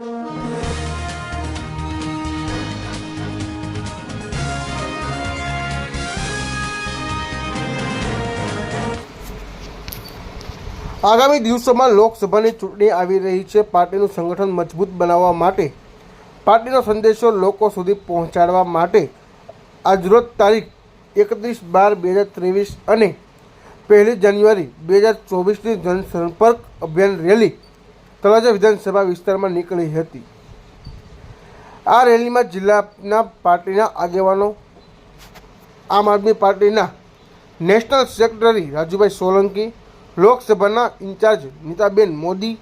આગામી દિવસોમાં લોકસભાની ચૂંટણી આવી રહી છે. પાર્ટીનું સંગઠન મજબૂત બનાવવા માટે, પાર્ટીનો સંદેશો લોકો સુધી પહોંચાડવા માટે આજરોજ તારીખ એકત્રીસ બાર બે હજાર ત્રેવીસ અને પહેલી જાન્યુઆરી બે હજાર ચોવીસની જનસંપર્ક અભિયાન રેલી તળાજા વિધાનસભા વિસ્તારમાં નીકળી હતી. આ રેલીમાં જિલ્લાના પાર્ટીના આગેવાનો, આમ આદમી પાર્ટીના નેશનલ સેક્રેટરી રાજુભાઈ સોલંકી, લોકસભાના ઇન્ચાર્જ નીતાબેન મોદી,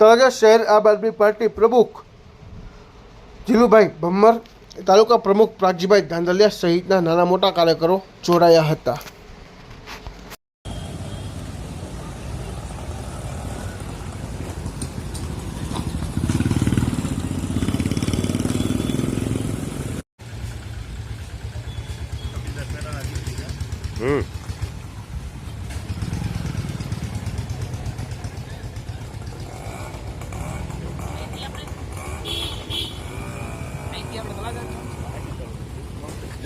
તળાજા શહેર આમ આદમી પાર્ટી પ્રમુખ જીલુભાઈ ભમ્મર તાલુકા પ્રમુખ પ્રાગજીભાઈ ધાંધલિયા સહિતના નાના મોટા કાર્યકરો જોડાયા હતા. Ya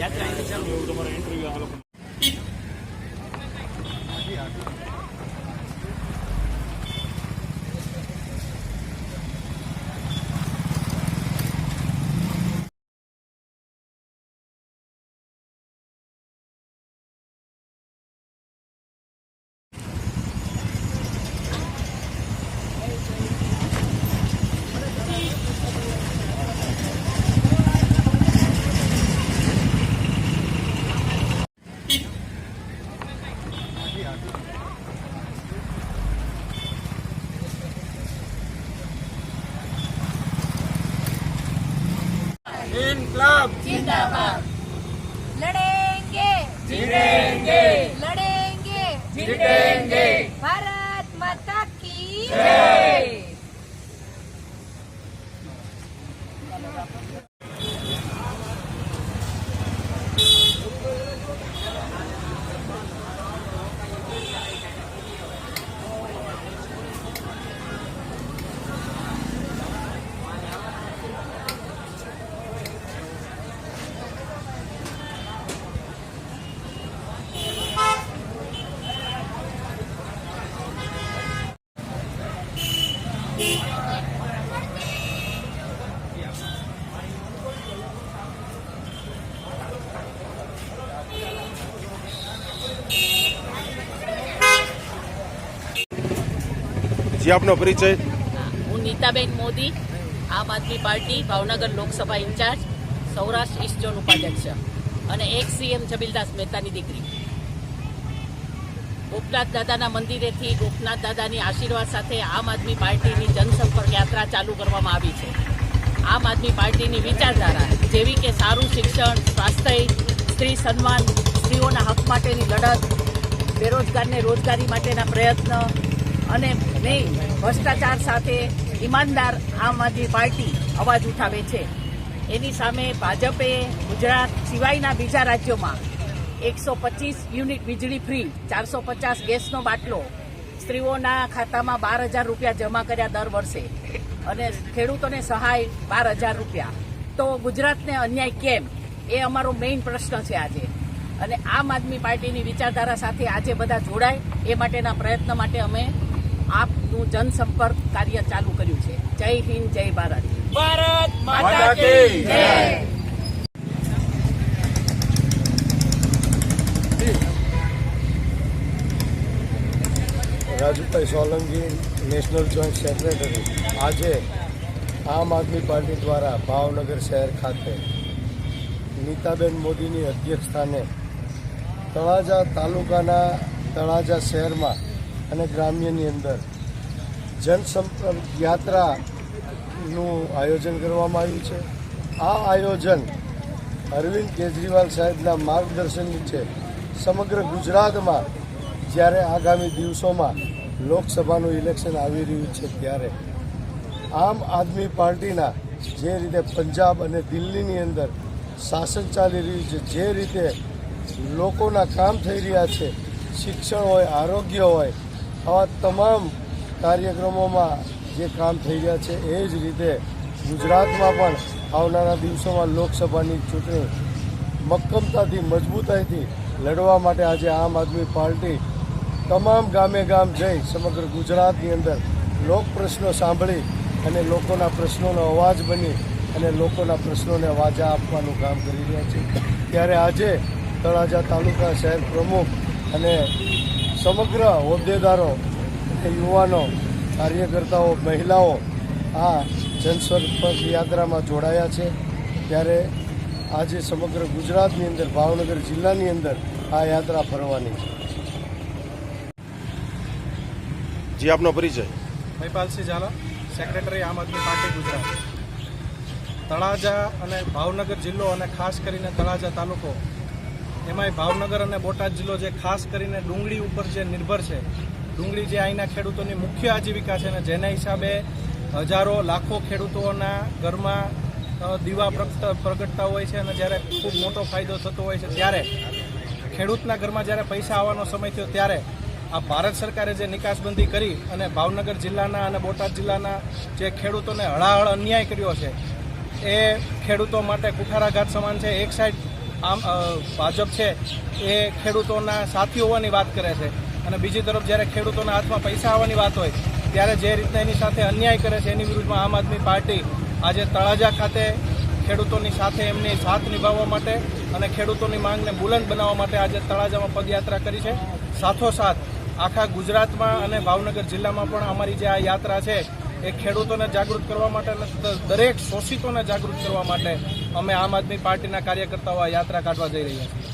traen el saludo para el लड़ेंगे जीतेंगे लड़ेंगे जीतेंगे જી, આપનો પરિચય. હું Nitaben Modi, Aam Aadmi party, Bhavnagar Lok Sabha in charge, Saurashtra east zone ઉપાધ્યક્ષ અને એક સીએમ જબીલદાસ મહેતાની દીકરી. ગોપનાથ દાદાના મંદિરેથી ગોપનાથ દાદાની આશીર્વાદ સાથે આમ આદમી પાર્ટીની જનસંપર્ક યાત્રા ચાલુ કરવામાં આવી છે. આમ આદમી પાર્ટીની વિચારધારા જેવી કે સારું શિક્ષણ, સ્વાસ્થ્ય, સ્ત્રી સન્માન, સ્ત્રીઓના હક માટેની લડત, બેરોજગારને રોજગારી માટેના પ્રયત્ન અને નહીં ભ્રષ્ટાચાર સાથે ઈમાનદાર આમ આદમી પાર્ટી અવાજ ઉઠાવે છે. એની સામે ભાજપે ગુજરાત સિવાયના બીજા રાજ્યોમાં એકસો પચીસ યુનિટ વીજળી ફ્રી, ચારસો પચાસ ગેસનો બાટલો સ્ત્રીઓના ખાતામાં બાર હજાર રૂપિયા જમા કર્યા દર વર્ષે અને ખેડૂતોને સહાય બાર હજાર રૂપિયા. તો ગુજરાતને અન્યાય કેમ? એ અમારો મેઇન પ્રશ્ન છે આજે. અને આમ આદમી પાર્ટીની વિચારધારા સાથે આજે બધા જોડાય એ માટેના પ્રયત્ન માટે અમે આપનું જનસંપર્ક કાર્ય ચાલુ કર્યું છે. જય હિન્દ જય ભારત. ભારત માતા કી જય. Rajubhai Solanki national joint secretary. આજે આમ આદમી પાર્ટી દ્વારા ભાવનગર શહેર ખાતે નીતાબેન મોદીની અધ્યક્ષસ્થાને તળાજા તાલુકાના તળાજા શહેરમાં અને ગ્રામ્યની અંદર જનસંપર્ક યાત્રાનું આયોજન કરવામાં આવ્યું છે. આ આયોજન અરવિંદ કેજરીવાલ સાહેબના માર્ગદર્શન નીચે સમગ્ર ગુજરાતમાં જ્યારે આગામી દિવસોમાં લોકસભાનું ઇલેક્શન આવી રહ્યું છે ત્યારે આમ આદમી પાર્ટીના જે રીતે પંજાબ અને દિલ્હીની અંદર શાસન ચાલી રહ્યું છે, જે રીતે લોકોના કામ થઈ રહ્યા છે, શિક્ષણ હોય, આરોગ્ય હોય આવા તમામ કાર્યક્રમોમાં જે કામ થઈ રહ્યા છે એ જ રીતે ગુજરાતમાં પણ આવનારા દિવસોમાં લોકસભાની ચૂંટણી મક્કમતાથી, મજબૂતાઈથી લડવા માટે આજે આમ આદમી પાર્ટી તમામ ગામે ગામ જઈ સમગ્ર ગુજરાતની અંદર લોક પ્રશ્નો સાંભળી અને લોકોના પ્રશ્નોનો અવાજ બની અને લોકોના પ્રશ્નોને વાજા આપવાનું કામ કરી રહ્યા છે. ત્યારે આજે તળાજા તાલુકા શહેર પ્રમુખ અને સમગ્ર હોદ્દેદારો યુવાનો કાર્યકર્તાઓ મહિલાઓ આ જનસંપર્ક યાત્રામાં જોડાયા છે. ત્યારે આજે સમગ્ર ગુજરાતની અંદર ભાવનગર જિલ્લાની અંદર આ યાત્રા ફરવાની છે. જી આપનો પરિચય. મહિપાલસિંહ ઝાલા સેક્રેટરી આમ આદમી પાર્ટી ગુજરાત. તળાજા અને ભાવનગર જિલ્લો અને ખાસ કરીને તળાજા તાલુકો એમાંય ભાવનગર અને બોટાદ જિલ્લો જે ખાસ કરીને ડુંગળી ઉપર જે નિર્ભર છે, ડુંગળી જે અહીંના ખેડૂતોની મુખ્ય આજીવિકા છે અને જેના હિસાબે હજારો, લાખો ખેડૂતોના ઘરમાં દીવા પ્રગટ- પ્રગટતા હોય છે અને જ્યારે ખૂબ મોટો ફાયદો થતો હોય છે ત્યારે ખેડૂતના ઘરમાં જ્યારે પૈસા આવવાનો સમય થયો ત્યારે આ ભારત સરકારે જે નિકાસબંધી કરી અને ભાવનગર જિલ્લાના અને બોટાદ જિલ્લાના જે ખેડૂતોને હળાહળ અન્યાય કર્યો છે, એ ખેડૂતો માટે કુઠારાઘાત સમાન છે. એક સાઈડ આમ ભાજપ છે એ ખેડૂતોના સાથી હોવાની વાત કરે છે. અને બીજી તરફ જ્યારે ખેડૂતોના હાથમાં પૈસા આવવાની વાત હોય, ત્યારે જે રીતના એની સાથે અન્યાય કરે છે, એની વિરુદ્ધમાં આમ આદમી પાર્ટી આજે તળાજા ખાતે ખેડૂતોની સાથે એમની સાથ નિભાવવા માટે અને ખેડૂતોની માંગને બુલંદ બનાવવા માટે આજે તળાજામાં પદયાત્રા કરી છે. સાથોસાથ આખા ગુજરાતમાં અને ભાવનગર જિલ્લામાં પણ અમારી જે આ યાત્રા છે એ ખેડૂતોને જાગૃત કરવા માટે દરેક શોષિતોને જાગૃત કરવા માટે અમે આમ આદમી પાર્ટીના કાર્યકર્તાઓ યાત્રા કાઢવા જઈ રહ્યા છીએ.